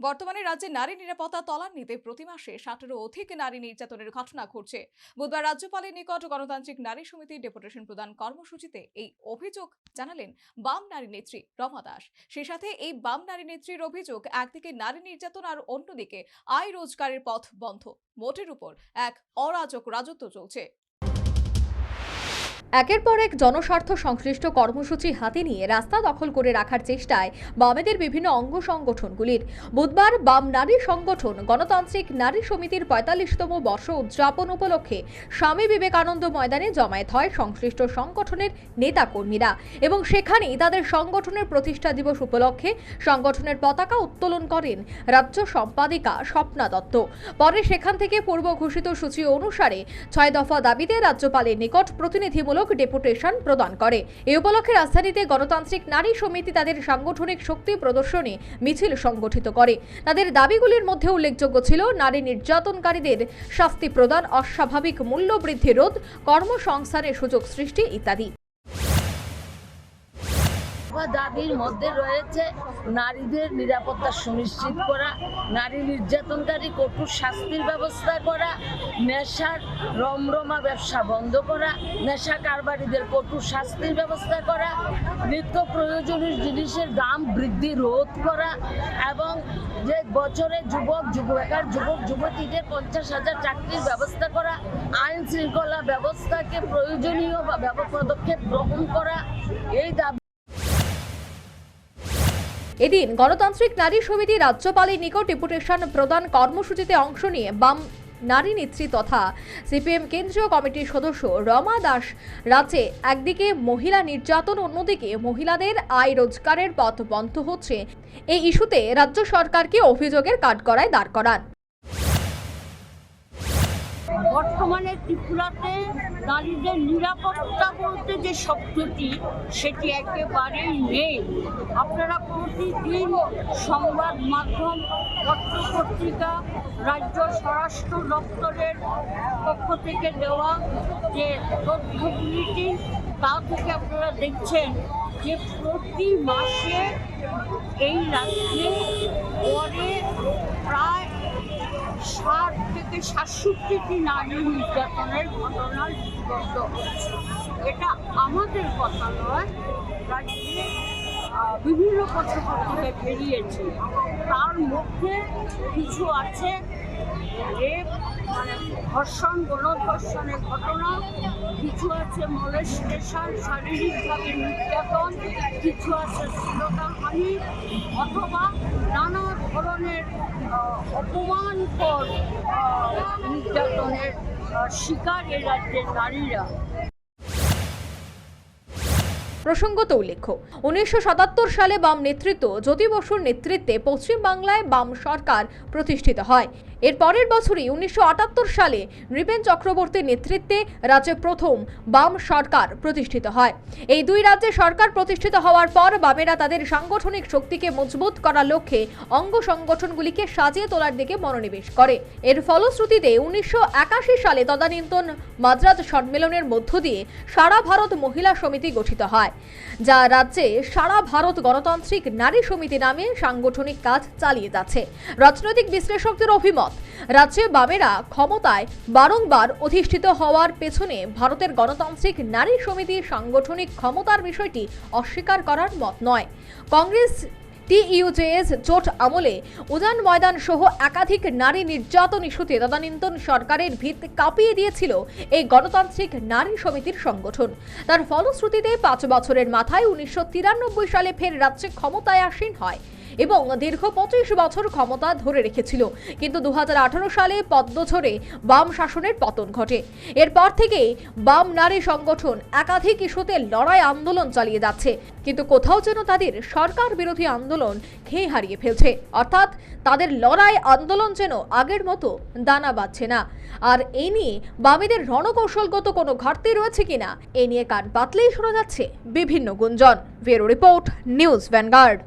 বর্তমানে রাজ্যে নারী নিরাপত্তা তলান্নিতে প্রতি মাসে ষাটেরও অধিক নারী নির্যাতনের ঘটনা ঘটছে। বুধবার রাজ্যপালের নিকট গণতান্ত্রিক নারী সমিতির ডেপুটেশন প্রদান কর্মসূচিতে এই অভিযোগ জানালেন বাম নারী নেত্রী রমা দাস। সেই সাথে এই বাম নারী নেত্রীর অভিযোগ, একদিকে নারী নির্যাতন আর অন্যদিকে আয় রোজগারের পথ বন্ধ। মোটের উপর এক অরাজক রাজত্ব চলছে। একের পর এক জনস্বার্থ সংশ্লিষ্ট কর্মসূচি হাতে নিয়ে রাস্তা দখল করে রাখার চেষ্টায় বামেদের বিভিন্ন অঙ্গ সংগঠনগুলির। বুধবার বাম নারী সংগঠন গণতান্ত্রিক নারী সমিতির পঁয়তাল্লিশতম বর্ষ উদযাপন উপলক্ষে স্বামী বিবেকানন্দ ময়দানে জমায়েত হয় সংশ্লিষ্ট সংগঠনের নেতাকর্মীরা এবং সেখানেই তাদের সংগঠনের প্রতিষ্ঠা দিবস উপলক্ষে সংগঠনের পতাকা উত্তোলন করেন রাজ্য সম্পাদিকা স্বপ্না দত্ত। পরে সেখান থেকে পূর্ব ঘোষিত সূচি অনুসারে ছয় দফা দাবিতে রাজ্যপালের নিকট প্রতিনিধিমূলক ডেপুটেশন প্রদান করে। এ উপলক্ষে রাজধানীতে গণতান্ত্রিক নারী সমিতি তাদের সাংগঠনিক শক্তি প্রদর্শনী মিছিল সংগঠিত করে। তাদের দাবিগুলির মধ্যে উল্লেখযোগ্য ছিল, নারী নির্যাতনকারীদের শাস্তি প্রদান, অস্বাভাবিক মূল্য বৃদ্ধি রোধ, কর্মসংস্থানের সুযোগ সৃষ্টি ইত্যাদি। দাবির মধ্যে রয়েছে নারীদের নিরাপত্তা সুনিশ্চিত করা, নারী নির্যাতনকারী কঠোর শাস্তির ব্যবস্থা করা, নেশার রমরমা ব্যবসা বন্ধ করা, নেশা কারবারিদের কঠোর শাস্তির ব্যবস্থা করা, নিত্য প্রয়োজনীয় জিনিসের দাম বৃদ্ধি রোধ করা এবং যে বছরে যুবক, যুবকার, যুবক, যুবতীদের পঞ্চাশ হাজার চাকরির ব্যবস্থা করা, আইন শৃঙ্খলা ব্যবস্থাকে প্রয়োজনীয় পদক্ষেপ গ্রহণ করা, এই দাবি এদিন গণতান্ত্রিক নারী সমিতি রাজ্যপালের নিকট ডেপুটেশন প্রদান কর্মসূচিতে অংশ নিয়ে বাম নারী নেত্রী তথা সিপিএম কেন্দ্রীয় কমিটির সদস্য রমা দাস রাজ্যে একদিকে মহিলা নির্যাতন, অন্যদিকে মহিলাদের আয় রোজগারের পথ বন্ধ হচ্ছে। এই ইস্যুতে রাজ্য সরকারকে অভিযোগের কাঠগড়ায় দাঁড় করান। বর্তমানে ত্রিপুরাতে নারীদের নিরাপত্তা বলতে যে শব্দটি, সেটি একেবারেই নেই। আপনারা প্রতিদিন সংবাদ মাধ্যম পত্র পত্রিকা রাজ্য স্বরাষ্ট্র দপ্তরের পক্ষ থেকে দেওয়া যে তথ্যগুলিটি তা থেকে আপনারা দেখছেন যে প্রতি মাসে এই রাজ্যে পরে প্রায় থেকে সাতষট্টিটি নারী নির্যাতনের ঘটনা লিপিবদ্ধ এটা আমাদের কথা নয় বিভিন্ন পত্রপত্রিকায় বেরিয়েছে তার মধ্যে কিছু আছে রেপ মানে ধর্ষণ, গণধর্ষণের ঘটনা, কিছু আছে মলেস্টেশন শারীরিকভাবে নির্যাতন, কিছু আছে শ্লীলতাহানি, অথবা নানা ধরনের অপমানকর নির্যাতনের শিকার এ রাজ্যের নারীরা। প্রসঙ্গত উল্লেখ্য, উনিশশো সাতাত্তর সালে বাম নেতৃত্ব জ্যোতি বসুর নেতৃত্বে পশ্চিম বাংলায় বাম সরকার প্রতিষ্ঠিত হয়। এর পরের বছরই উনিশশো আটাত্তর সালে নৃপেন চক্রবর্তীর নেতৃত্বে রাজ্যে প্রথম বাম সরকার প্রতিষ্ঠিত হয়। এই দুই রাজ্যে সরকার প্রতিষ্ঠিত হওয়ার পর বামেরা তাদের সাংগঠনিক শক্তিকে মজবুত করার লক্ষ্যে অঙ্গ সংগঠনগুলিকে সাজিয়ে তোলার দিকে মনোনিবেশ করে। এর ফলশ্রুতিতে উনিশশো একাশি সালে তদানীন্তন মাদ্রাজ সম্মেলনের মধ্য দিয়ে সারা ভারত মহিলা সমিতি গঠিত হয়। যা রাজ্যে সারা ভারত গণতান্ত্রিক নারী সমিতি নামে সাংগঠনিক কাজ চালিয়ে যাচ্ছে। রাজনৈতিক বিশ্লেষকদের অভিমত, রাজ্যে বামেরা ক্ষমতায় বারংবার অধিষ্ঠিত হওয়ার পেছনে ভারতের গণতান্ত্রিক নারী সমিতি সাংগঠনিক ক্ষমতার বিষয়টি অস্বীকার করার মত নয়। কংগ্রেস টিইউজেএস জোট আমলে উজান ময়দান সহ একাধিক নারী নির্যাতন ইস্যুতে তদানীন্তন সরকারের ভিত কাঁপিয়ে দিয়েছিল এই গণতান্ত্রিক নারী সমিতির সংগঠন। তার ফলশ্রুতিতে পাঁচ বছরের মাথায় উনিশশো তিরানব্বই সালে ফের রাজ্যে ক্ষমতায় আসীন হয়। এবং দীর্ঘ পঁচিশ বছর ক্ষমতা ধরে রেখেছিল। কিন্তু দু হাজার আঠারো সালে পদ্ম ঝরে বাম শাসনের পতন ঘটে। এরপর থেকেই বাম নারী সংগঠন একাধিক ইস্যুতে লড়াই আন্দোলন চালিয়ে যাচ্ছে। কিন্তু কোথাও যেন তাদের সরকার বিরোধী আন্দোলন খেয়ে হারিয়ে ফেলছে। অর্থাৎ তাদের লড়াই আন্দোলন যেন আগের মতো দানা বাঁধছে না। আর এই নিয়ে বামেদের রণকৌশলগত কোনো ঘাটতি রয়েছে কিনা এ নিয়ে কান পাতলেই শোনা যাচ্ছে বিভিন্ন গুঞ্জন। Bureau report, News Vanguard.